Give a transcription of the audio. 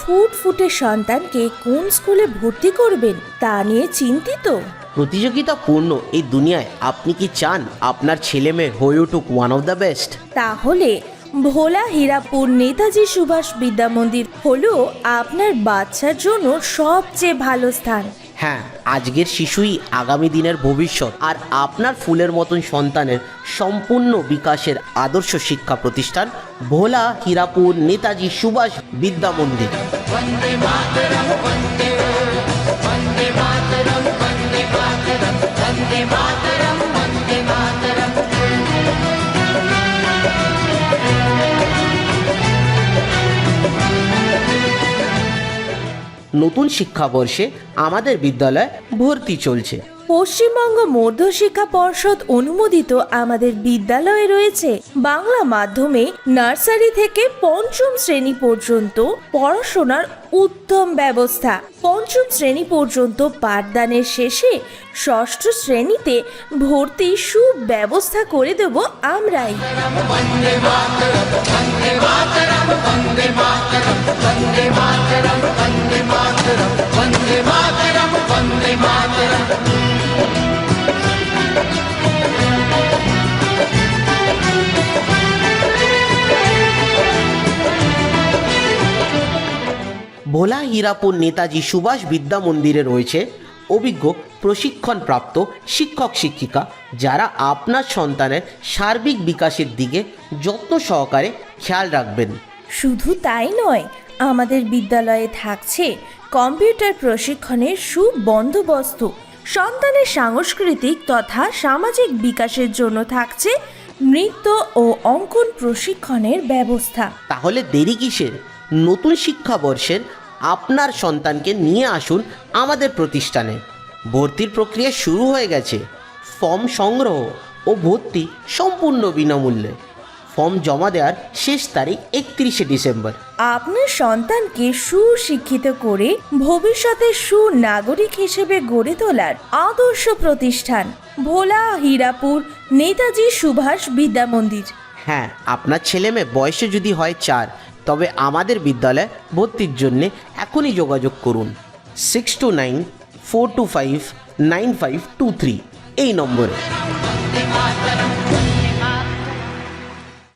ফুটফুটে সন্তানকে কোন স্কুলে ভর্তি করবেন তা নিয়ে চিন্তিত। প্রতিযোগিতাপূর্ণ এই দুনিয়ায় আপনি কি চান আপনার ছেলে মেয়ে হয়ে উঠুক ওয়ান অফ দ্য বেস্ট তাহলে ভোলা হীরাপুর নেতাজি সুভাষ বিদ্যা মন্দির হলো আপনার বাচ্চার জন্য সবচেয়ে ভালো স্থান। হ্যাঁ আজকের শিশুই আগামী দিনের ভবিষ্যৎ আর আপনার ফুলের মতন সন্তানের সম্পূর্ণ বিকাশের আদর্শ শিক্ষা প্রতিষ্ঠান ভোলা হীরাপুর নেতাজি সুভাষ বিদ্যা মন্দির। নতুন শিক্ষাবর্ষে আমাদের বিদ্যালয়ে ভর্তি চলছে। পশ্চিমবঙ্গ মধ্যশিক্ষা পর্ষদ অনুমোদিত আমাদের বিদ্যালয়ে রয়েছে বাংলা মাধ্যমে নার্সারি থেকে পঞ্চম শ্রেণি পর্যন্ত পড়াশোনার উত্তম ব্যবস্থা। পঞ্চম শ্রেণি পর্যন্ত পাঠদানের শেষে ষষ্ঠ শ্রেণীতে ভর্তি সুব্যবস্থা করে দেব আমরাই। ভোলা হীরাপুর নেতাজি সুভাষ বিদ্যা মন্দিরে রয়েছে অভিজ্ঞ প্রশিক্ষণপ্রাপ্ত শিক্ষক শিক্ষিকা যারা আপনার সন্তানের সার্বিক বিকাশের দিকে যত্ন সহকারে খেয়াল রাখবেন। শুধু তাই নয়, আমাদের বিদ্যালয়ে থাকছে কম্পিউটার প্রশিক্ষণের সুবন্দোবস্ত। সন্তানের সাংস্কৃতিক তথা সামাজিক বিকাশের জন্য থাকছে নৃত্য ও অঙ্কন প্রশিক্ষণের ব্যবস্থা। তাহলে দেরি কিসের? নতুন শিক্ষাবর্ষের আপনার সন্তানকে নিয়ে আসুন আমাদের প্রতিষ্ঠানে। ভর্তির প্রক্রিয়া শুরু হয়ে গেছে। ফর্ম সংগ্রহ ও ভর্তি সম্পূর্ণ বিনামূল্যে। ফর্ম জমা দেওয়ার শেষ তারিখ একত্রিশে ডিসেম্বর। আপনার সন্তানকে সুশিক্ষিত করে ভবিষ্যতে সুনাগরিক হিসেবে গড়ে তোলার আদর্শ প্রতিষ্ঠান ভোলা হীরাপুর নেতাজি সুভাষ বিদ্যা মন্দির হ্যাঁ আপনার ছেলে মেয়ে বয়সে যদি হয় চার তবে আমাদের বিদ্যালয়ে ভর্তির জন্যে এখনই যোগাযোগ করুন। Six two nine four two five nine five two three এই নম্বরে।